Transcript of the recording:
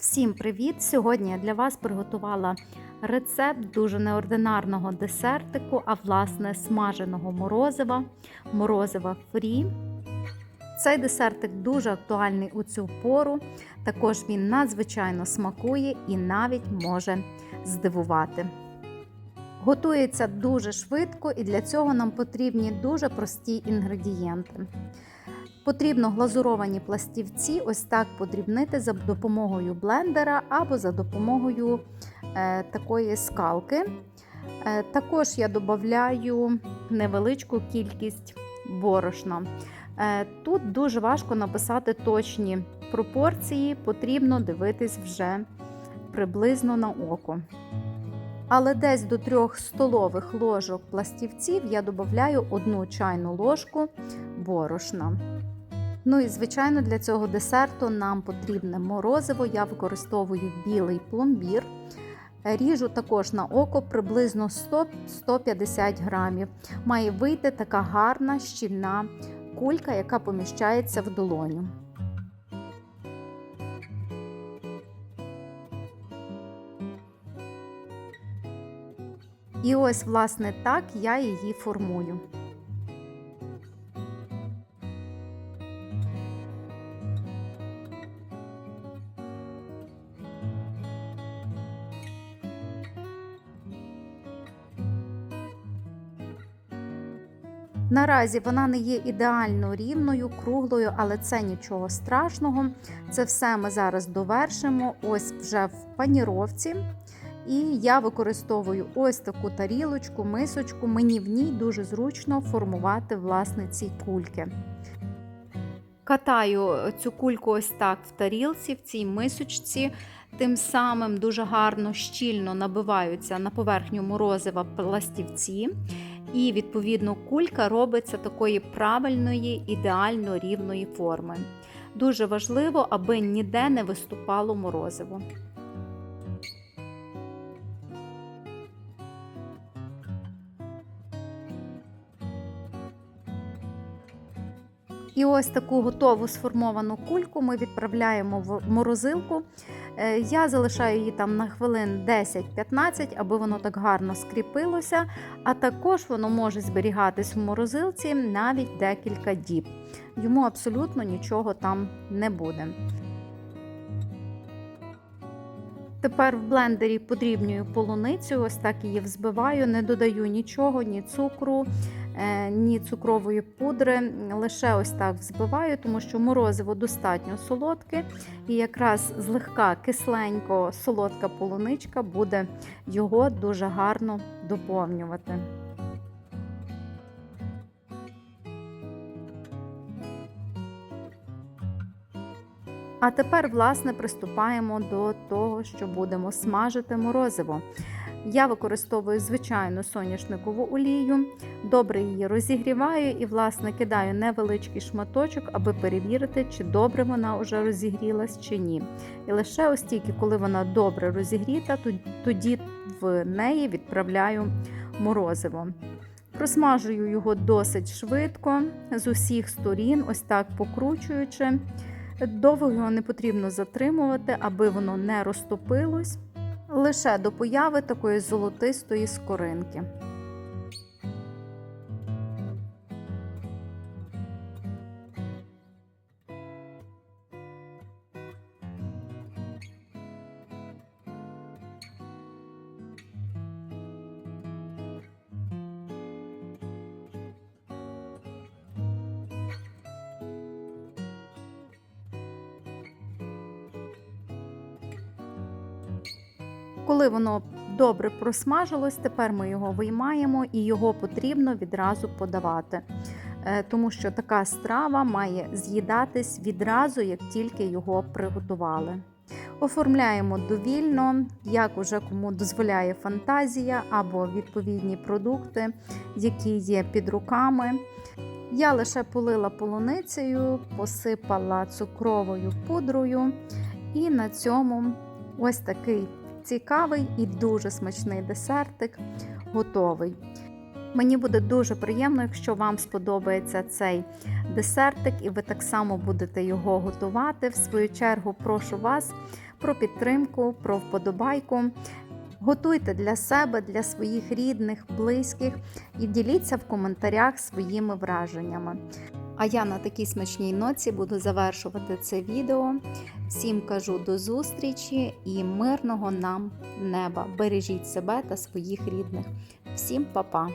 Всім привіт! Сьогодні я для вас приготувала рецепт дуже неординарного десертику, а власне смаженого морозива, морозива фрі. Цей десертик дуже актуальний у цю пору. Також він надзвичайно смакує і навіть може здивувати. Готується дуже швидко, і для цього нам потрібні дуже прості інгредієнти. Потрібно глазуровані пластівці ось так подрібнити за допомогою блендера або за допомогою е, такої скалки. Е, також я додаю невеличку кількість борошна. Е, тут дуже важко написати точні пропорції, потрібно дивитись вже приблизно на око. Але десь до 3 столових ложок пластівців я додаю 1 чайну ложку борошна. Ну і, звичайно, для цього десерту нам потрібне морозиво. Я використовую білий пломбір. Ріжу також на око приблизно 100-150 грамів. Має вийти така гарна щільна кулька, яка поміщається в долоню. І ось, власне, так я її формую. Наразі вона не є ідеально рівною, круглою, але це нічого страшного. Це все ми зараз довершимо ось вже в паніровці. І я використовую ось таку тарілочку, мисочку. Мені в ній дуже зручно формувати власне ці кульки. Катаю цю кульку ось так в тарілці, в цій мисочці. Тим самим дуже гарно щільно набиваються на поверхню морозива пластівці. І, відповідно, кулька робиться такої правильної, ідеально рівної форми. Дуже важливо, аби ніде не виступало морозиво. І ось таку готову сформовану кульку ми відправляємо в морозилку. Я залишаю її там на хвилин 10-15, аби воно так гарно скріпилося, а також воно може зберігатись в морозилці навіть декілька діб. Йому абсолютно нічого там не буде. Тепер в блендері подрібнюю полуницю, ось так її взбиваю, не додаю нічого, ні цукру, ні цукрової пудри. Лише ось так взбиваю, тому що морозиво достатньо солодке, і якраз злегка кисленько солодка полуничка буде його дуже гарно доповнювати. А тепер, власне, приступаємо до того, що будемо смажити морозиво. Я використовую звичайну соняшникову олію, добре її розігріваю і, власне, кидаю невеличкий шматочок, аби перевірити, чи добре вона вже розігрілась чи ні. І лише ось тільки, коли вона добре розігріта, тоді в неї відправляю морозиво. Просмажую його досить швидко, з усіх сторін, ось так покручуючи. Довго його не потрібно затримувати, аби воно не розтопилось, лише до появи такої золотистої скоринки. Коли воно добре просмажилось, тепер ми його виймаємо і його потрібно відразу подавати, тому що така страва має з'їдатись відразу, як тільки його приготували. Оформляємо довільно, як уже кому дозволяє фантазія або відповідні продукти, які є під руками. Я лише полила полуницею, посипала цукровою пудрою, і на цьому ось такий цікавий і дуже смачний десертик готовий. Мені буде дуже приємно, якщо вам сподобається цей десертик, і ви так само будете його готувати. В свою чергу, прошу вас про підтримку, про вподобайку. Готуйте для себе, для своїх рідних, близьких і діліться в коментарях своїми враженнями. А я на такій смачній ноці буду завершувати це відео. Всім кажу до зустрічі і мирного нам неба. Бережіть себе та своїх рідних. Всім па-па!